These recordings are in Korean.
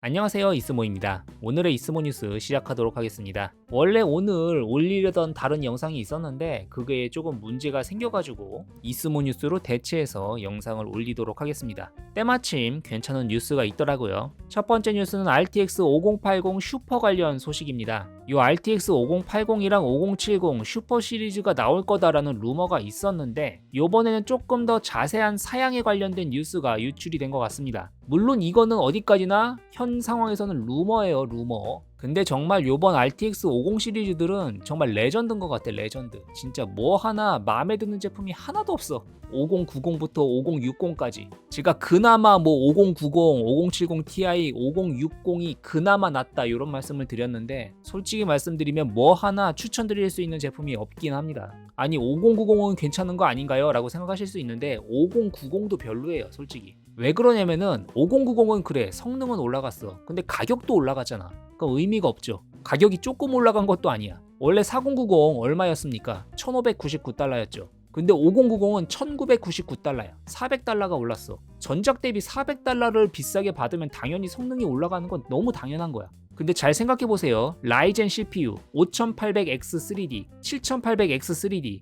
안녕하세요 이스모입니다. 오늘의 이스모 뉴스 시작하도록 하겠습니다. 원래 오늘 올리려던 다른 영상이 있었는데 그게 조금 문제가 생겨가지고 이스모 뉴스로 대체해서 영상을 올리도록 하겠습니다. 때마침 괜찮은 뉴스가 있더라고요. 첫 번째 뉴스는 RTX 5080 슈퍼 관련 소식입니다. 이 RTX 5080이랑 5070 슈퍼 시리즈가 나올 거다라는 루머가 있었는데 이번에는 조금 더 자세한 사양에 관련된 뉴스가 유출이 된 것 같습니다. 물론 이거는 어디까지나 현 상황에서는 루머예요, 루머. 근데 정말 요번 RTX 50 시리즈들은 정말 레전드인 것 같아, 레전드. 진짜 뭐 하나 마음에 드는 제품이 하나도 없어. 5090부터 5060까지. 제가 그나마 뭐 5090, 5070 Ti, 5060이 그나마 낫다 이런 말씀을 드렸는데 솔직히 말씀드리면 뭐 하나 추천드릴 수 있는 제품이 없긴 합니다. 아니 5090은 괜찮은 거 아닌가요? 라고 생각하실 수 있는데 5090도 별로예요, 솔직히. 왜 그러냐면은 5090은 그래 성능은 올라갔어. 근데 가격도 올라갔잖아. 그럼 의미가 없죠. 가격이 조금 올라간 것도 아니야. 원래 4090 얼마였습니까? 1599달러였죠. 근데 5090은 1999달러야. 400달러가 올랐어. 전작 대비 400달러를 비싸게 받으면 당연히 성능이 올라가는 건 너무 당연한 거야. 근데 잘 생각해 보세요. 라이젠 CPU 5800X3D 7800X3D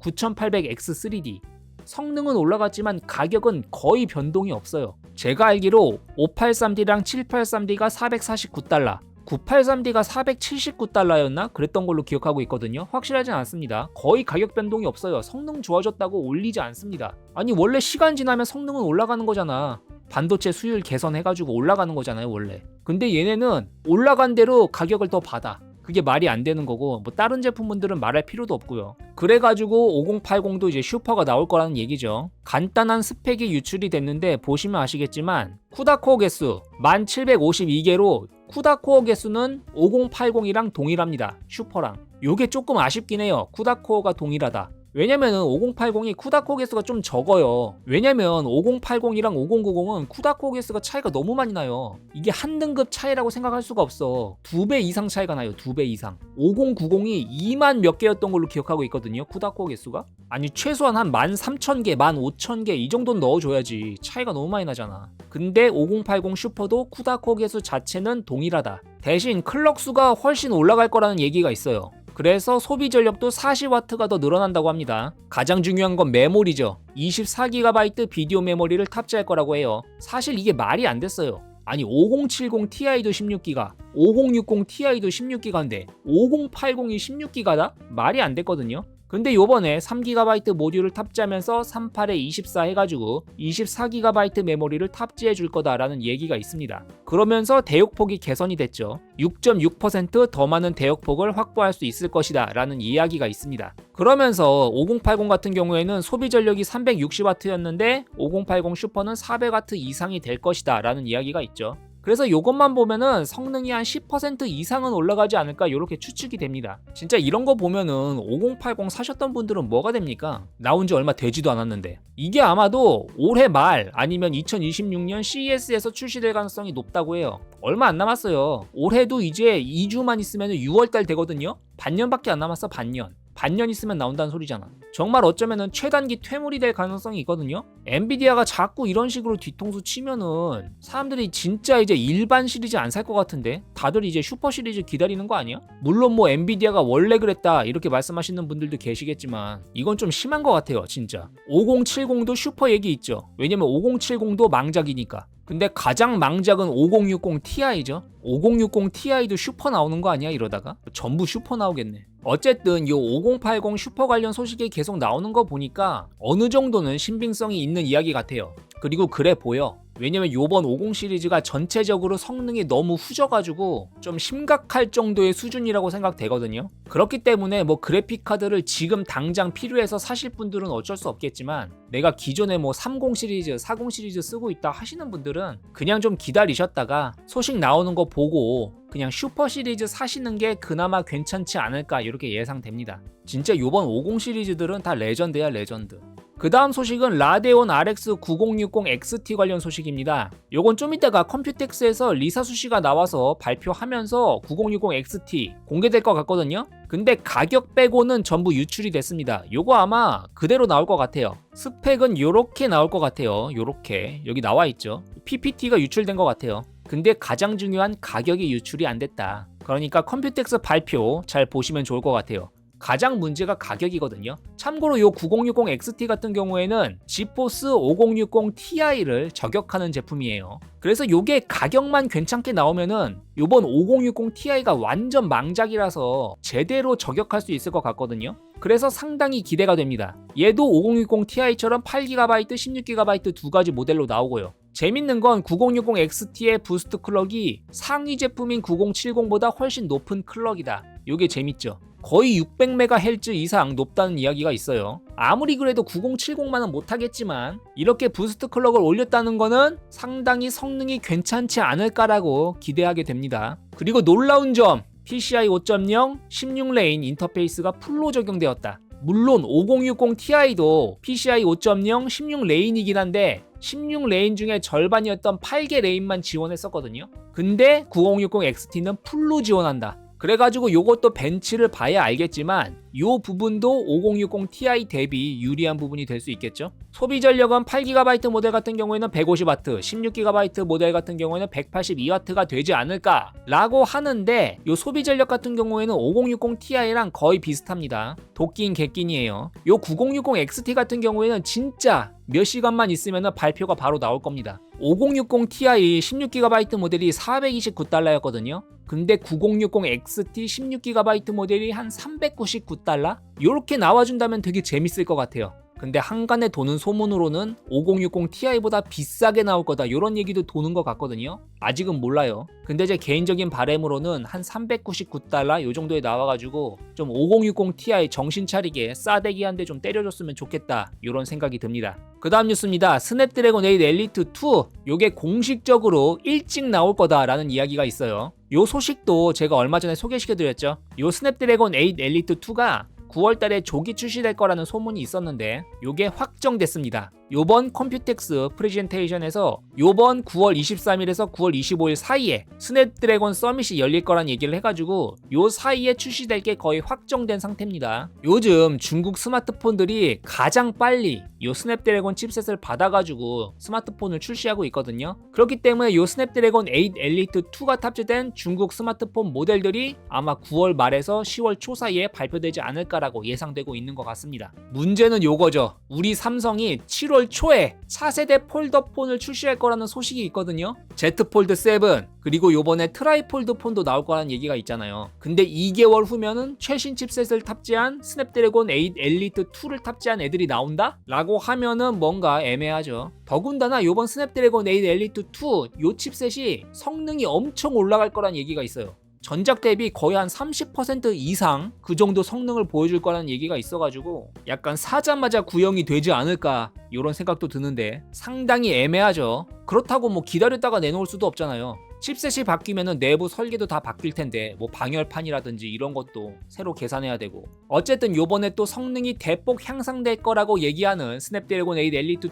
9800X3D 성능은 올라갔지만 가격은 거의 변동이 없어요. 제가 알기로 583D랑 783D가 449달러, 983D가 479달러였나? 그랬던 걸로 기억하고 있거든요. 확실하진 않습니다. 거의 가격 변동이 없어요. 성능 좋아졌다고 올리지 않습니다. 아니 원래 시간 지나면 성능은 올라가는 거잖아. 반도체 수율 개선해가지고 올라가는 거잖아요 원래. 근데 얘네는 올라간 대로 가격을 더 받아. 그게 말이 안 되는 거고 뭐 다른 제품분들은 말할 필요도 없고요. 그래가지고 5080도 이제 슈퍼가 나올 거라는 얘기죠. 간단한 스펙이 유출이 됐는데 보시면 아시겠지만 쿠다코어 개수 1752개로 쿠다코어 개수는 5080이랑 동일합니다. 슈퍼랑. 요게 조금 아쉽긴 해요. 쿠다코어가 동일하다. 왜냐면은 5080이 쿠다코어 개수가 좀 적어요. 왜냐면 5080이랑 5090은 쿠다코어 개수가 차이가 너무 많이 나요. 이게 한 등급 차이라고 생각할 수가 없어. 두 배 이상 차이가 나요. 두 배 이상. 5090이 2만 몇 개였던 걸로 기억하고 있거든요. 쿠다코어 개수가. 아니 최소한 한 13,000개, 15,000개 이 정도는 넣어줘야지. 차이가 너무 많이 나잖아. 근데 5080 슈퍼도 쿠다코어 개수 자체는 동일하다. 대신 클럭 수가 훨씬 올라갈 거라는 얘기가 있어요. 그래서 소비 전력도 40W가 더 늘어난다고 합니다. 가장 중요한 건 메모리죠. 24GB 비디오 메모리를 탑재할 거라고 해요. 사실 이게 말이 안 됐어요. 아니 5070 Ti도 16기가, 5060 Ti도 16기가인데 5080이 16기가다? 말이 안 됐거든요. 근데 요번에 3GB 모듈을 탑재하면서 38에 24 해가지고 24GB 메모리를 탑재해 줄 거다라는 얘기가 있습니다. 그러면서 대역폭이 개선이 됐죠. 6.6%더 많은 대역폭을 확보할 수 있을 것이다 라는 이야기가 있습니다. 그러면서 5080 같은 경우에는 소비 전력이 360W였는데 5080 슈퍼는 400W 이상이 될 것이다 라는 이야기가 있죠. 그래서 이것만 보면은 성능이 한 10% 이상은 올라가지 않을까 이렇게 추측이 됩니다. 진짜 이런 거 보면은 5080 사셨던 분들은 뭐가 됩니까? 나온 지 얼마 되지도 않았는데. 이게 아마도 올해 말 아니면 2026년 CES에서 출시될 가능성이 높다고 해요. 얼마 안 남았어요. 올해도 이제 2주만 있으면 6월달 되거든요. 반년밖에 안 남았어, 반년. 반년 있으면 나온다는 소리잖아. 정말 어쩌면은 최단기 퇴물이 될 가능성이 있거든요. 엔비디아가 자꾸 이런 식으로 뒤통수 치면은 사람들이 진짜 이제 일반 시리즈 안 살 것 같은데 다들 이제 슈퍼 시리즈 기다리는 거 아니야? 물론 뭐 엔비디아가 원래 그랬다 이렇게 말씀하시는 분들도 계시겠지만 이건 좀 심한 것 같아요, 진짜. 5070도 슈퍼 얘기 있죠. 왜냐면 5070도 망작이니까. 근데 가장 망작은 5060 Ti죠. 5060 Ti도 슈퍼 나오는 거 아니야 이러다가 전부 슈퍼 나오겠네. 어쨌든 이 5080 슈퍼 관련 소식이 계속 나오는 거 보니까 어느 정도는 신빙성이 있는 이야기 같아요. 그리고 그래 보여. 왜냐면 요번 50 시리즈가 전체적으로 성능이 너무 후져가지고 좀 심각할 정도의 수준이라고 생각되거든요. 그렇기 때문에 뭐 그래픽 카드를 지금 당장 필요해서 사실 분들은 어쩔 수 없겠지만 내가 기존에 뭐 30 시리즈, 40 시리즈 쓰고 있다 하시는 분들은 그냥 좀 기다리셨다가 소식 나오는 거 보고 그냥 슈퍼 시리즈 사시는 게 그나마 괜찮지 않을까 이렇게 예상됩니다. 진짜 요번 50 시리즈들은 다 레전드야 레전드. 그 다음 소식은 라데온 RX 9060 XT 관련 소식입니다. 요건 좀 이따가 컴퓨텍스에서 리사 수 씨가 나와서 발표하면서 9060 XT 공개될 것 같거든요. 근데 가격 빼고는 전부 유출이 됐습니다. 요거 아마 그대로 나올 것 같아요. 스펙은 요렇게 나올 것 같아요. 요렇게 여기 나와 있죠. PPT가 유출된 것 같아요. 근데 가장 중요한 가격이 유출이 안 됐다. 그러니까 컴퓨텍스 발표 잘 보시면 좋을 것 같아요. 가장 문제가 가격이거든요. 참고로 요9060 XT 같은 경우에는 지포스 5060 Ti를 저격하는 제품이에요. 그래서 요게 가격만 괜찮게 나오면은 요번 5060 Ti가 완전 망작이라서 제대로 저격할 수 있을 것 같거든요. 그래서 상당히 기대가 됩니다. 얘도 5060 Ti처럼 8GB, 16GB 두 가지 모델로 나오고요. 재밌는 건 9060 XT의 부스트 클럭이 상위 제품인 9070보다 훨씬 높은 클럭이다. 요게 재밌죠. 거의 600MHz 이상 높다는 이야기가 있어요. 아무리 그래도 9070만은 못하겠지만 이렇게 부스트 클럭을 올렸다는 거는 상당히 성능이 괜찮지 않을까라고 기대하게 됩니다. 그리고 놀라운 점 PCI 5.0 16레인 인터페이스가 풀로 적용되었다. 물론 5060 Ti도 PCI 5.0 16레인이긴 한데 16레인 중에 절반이었던 8개 레인만 지원했었거든요. 근데 9060 XT는 풀로 지원한다. 그래가지고 요것도 벤치를 봐야 알겠지만 요 부분도 5060 Ti 대비 유리한 부분이 될 수 있겠죠. 소비 전력은 8GB 모델 같은 경우에는 150W, 16GB 모델 같은 경우에는 182W가 되지 않을까 라고 하는데 요 소비 전력 같은 경우에는 5060 Ti랑 거의 비슷합니다. 도끼인 개끼니에요. 요 9060 XT 같은 경우에는 진짜 몇 시간만 있으면 발표가 바로 나올 겁니다. 5060 Ti 16GB 모델이 429달러였거든요. 근데 9060 XT 16GB 모델이 한 399달러? 이렇게 나와준다면 되게 재밌을 것 같아요. 근데 한간에 도는 소문으로는 5060 Ti보다 비싸게 나올 거다 이런 얘기도 도는 것 같거든요. 아직은 몰라요. 근데 제 개인적인 바램으로는 한 399달러 요 정도에 나와가지고 좀 5060 Ti 정신 차리게 싸대기 한 대 좀 때려줬으면 좋겠다 이런 생각이 듭니다. 그 다음 뉴스입니다. 스냅드래곤 8 엘리트 2 요게 공식적으로 일찍 나올 거다라는 이야기가 있어요. 요 소식도 제가 얼마 전에 소개시켜드렸죠. 요 스냅드래곤 8 엘리트 2가 9월달에 조기 출시될 거라는 소문이 있었는데 요게 확정됐습니다. 요번 컴퓨텍스 프레젠테이션에서 요번 9월 23일에서 9월 25일 사이에 스냅드래곤 서밋이 열릴 거란 얘기를 해가지고 요 사이에 출시될 게 거의 확정된 상태입니다. 요즘 중국 스마트폰들이 가장 빨리 요 스냅드래곤 칩셋을 받아가지고 스마트폰을 출시하고 있거든요. 그렇기 때문에 요 스냅드래곤 8 엘리트 2가 탑재된 중국 스마트폰 모델들이 아마 9월 말에서 10월 초 사이에 발표되지 않을까라고 예상되고 있는 것 같습니다. 문제는 요거죠. 우리 삼성이 7월 10월 초에 차세대 폴더폰을 출시할 거라는 소식이 있거든요. Z 폴드 7 그리고 요번에 트라이폴드 폰도 나올 거라는 얘기가 있잖아요. 근데 2개월 후면은 최신 칩셋을 탑재한 스냅드래곤 8 엘리트 2를 탑재한 애들이 나온다? 라고 하면은 뭔가 애매하죠. 더군다나 요번 스냅드래곤 8 엘리트 2 요 칩셋이 성능이 엄청 올라갈 거란 얘기가 있어요. 전작 대비 거의 한 30% 이상 그 정도 성능을 보여줄 거라는 얘기가 있어가지고 약간 사자마자 구형이 되지 않을까 이런 생각도 드는데 상당히 애매하죠. 그렇다고 뭐 기다렸다가 내놓을 수도 없잖아요. 칩셋이 바뀌면 내부 설계도 다 바뀔 텐데 뭐 방열판이라든지 이런 것도 새로 계산해야 되고 어쨌든 요번에 또 성능이 대폭 향상될 거라고 얘기하는 스냅드래곤 8 엘리트 2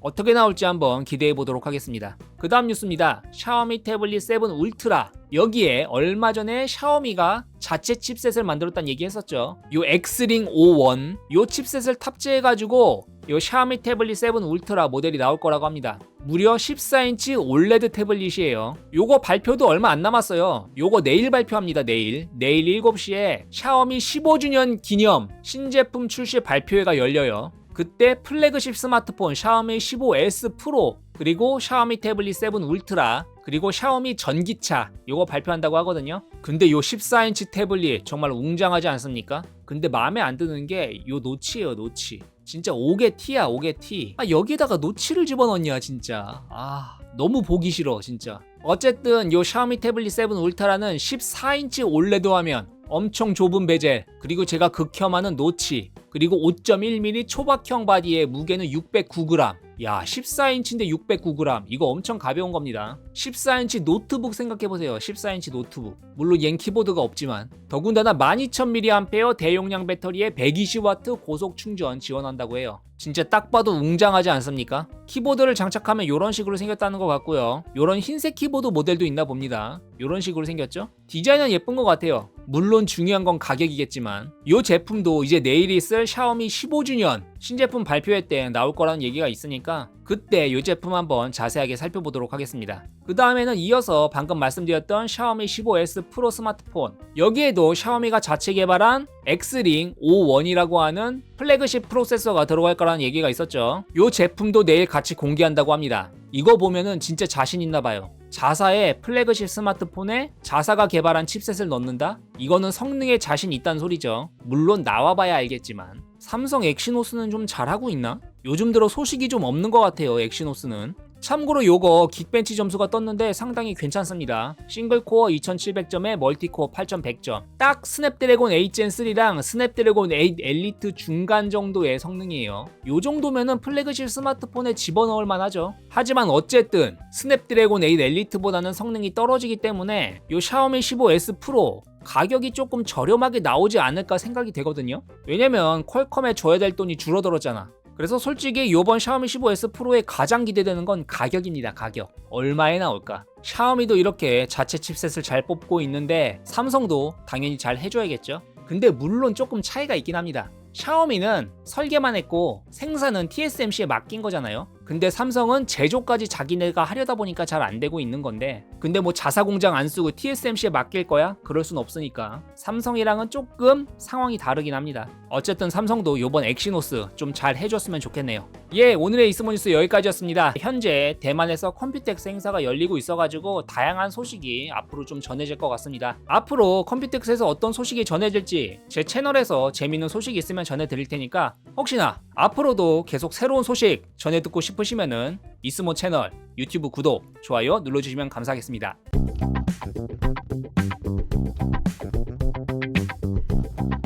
어떻게 나올지 한번 기대해 보도록 하겠습니다. 그 다음 뉴스입니다. 샤오미 태블릿 7 울트라 여기에 얼마 전에 샤오미가 자체 칩셋을 만들었다는 얘기 했었죠. 요 엑스링 51, 요 칩셋을 탑재해가지고 요 샤오미 태블릿 7 울트라 모델이 나올 거라고 합니다. 무려 14인치 올레드 태블릿이에요. 요거 발표도 얼마 안 남았어요. 요거 내일 발표합니다. 내일. 내일 7시에 샤오미 15주년 기념 신제품 출시 발표회가 열려요. 그때 플래그십 스마트폰 샤오미 15S 프로 그리고 샤오미 태블릿 7 울트라 그리고 샤오미 전기차 요거 발표한다고 하거든요. 근데 요 14인치 태블릿 정말 웅장하지 않습니까? 근데 마음에 안 드는 게 요 노치예요, 노치. 진짜 5개 T야, 5개 T. 아, 여기다가 노치를 집어넣냐, 진짜. 아, 너무 보기 싫어, 진짜. 어쨌든 요 샤오미 태블릿 7 울트라는 14인치 올레드 화면, 엄청 좁은 베젤, 그리고 제가 극혐하는 노치, 그리고 5.1mm 초박형 바디에 무게는 609g. 야, 14인치인데 609g. 이거 엄청 가벼운 겁니다. 14인치 노트북 생각해보세요. 14인치 노트북. 물론 얜 키보드가 없지만. 더군다나 12000mAh 대용량 배터리에 120W 고속 충전 지원한다고 해요. 진짜 딱 봐도 웅장하지 않습니까? 키보드를 장착하면 이런 식으로 생겼다는 것 같고요. 이런 흰색 키보드 모델도 있나 봅니다. 이런 식으로 생겼죠? 디자인은 예쁜 것 같아요. 물론 중요한 건 가격이겠지만 이 제품도 이제 내일 있을 샤오미 15주년 신제품 발표회 때 나올 거라는 얘기가 있으니까 그때 이 제품 한번 자세하게 살펴보도록 하겠습니다. 그 다음에는 이어서 방금 말씀드렸던 샤오미 15S 프로 스마트폰 여기에도 샤오미가 자체 개발한 엑스링 51이라고 하는 플래그십 프로세서가 들어갈 거라는 얘기가 있었죠. 이 제품도 내일 같이 공개한다고 합니다. 이거 보면은 진짜 자신 있나 봐요. 자사의 플래그십 스마트폰에 자사가 개발한 칩셋을 넣는다? 이거는 성능에 자신 있다는 소리죠. 물론 나와봐야 알겠지만 삼성 엑시노스는 좀 잘하고 있나? 요즘 들어 소식이 좀 없는 것 같아요 엑시노스는 참고로 요거 긱벤치 점수가 떴는데 상당히 괜찮습니다. 싱글코어 2700점에 멀티코어 8100점. 딱 스냅드래곤 8gen3랑 스냅드래곤 8 엘리트 중간 정도의 성능이에요. 요 정도면은 플래그십 스마트폰에 집어넣을 만하죠. 하지만 어쨌든 스냅드래곤 8 엘리트보다는 성능이 떨어지기 때문에 요 샤오미 15S 프로 가격이 조금 저렴하게 나오지 않을까 생각이 되거든요. 왜냐면 퀄컴에 줘야 될 돈이 줄어들었잖아. 그래서 솔직히 이번 샤오미 15S 프로의 가장 기대되는 건 가격입니다. 가격. 얼마에 나올까? 샤오미도 이렇게 자체 칩셋을 잘 뽑고 있는데 삼성도 당연히 잘 해줘야겠죠. 근데 물론 조금 차이가 있긴 합니다. 샤오미는 설계만 했고 생산은 TSMC에 맡긴 거잖아요. 근데 삼성은 제조까지 자기네가 하려다 보니까 잘 안 되고 있는 건데 근데 뭐 자사 공장 안 쓰고 TSMC에 맡길 거야? 그럴 순 없으니까 삼성이랑은 조금 상황이 다르긴 합니다. 어쨌든 삼성도 요번 엑시노스 좀 잘 해줬으면 좋겠네요. 예, 오늘의 이스모니스 여기까지였습니다. 현재 대만에서 컴퓨텍스 행사가 열리고 있어가지고 다양한 소식이 앞으로 좀 전해질 것 같습니다. 앞으로 컴퓨텍스에서 어떤 소식이 전해질지 제 채널에서 재밌는 소식이 있으면 전해드릴 테니까 혹시나 앞으로도 계속 새로운 소식 전해 듣고 싶으시면은 이스모 채널 유튜브 구독, 좋아요 눌러주시면 감사하겠습니다.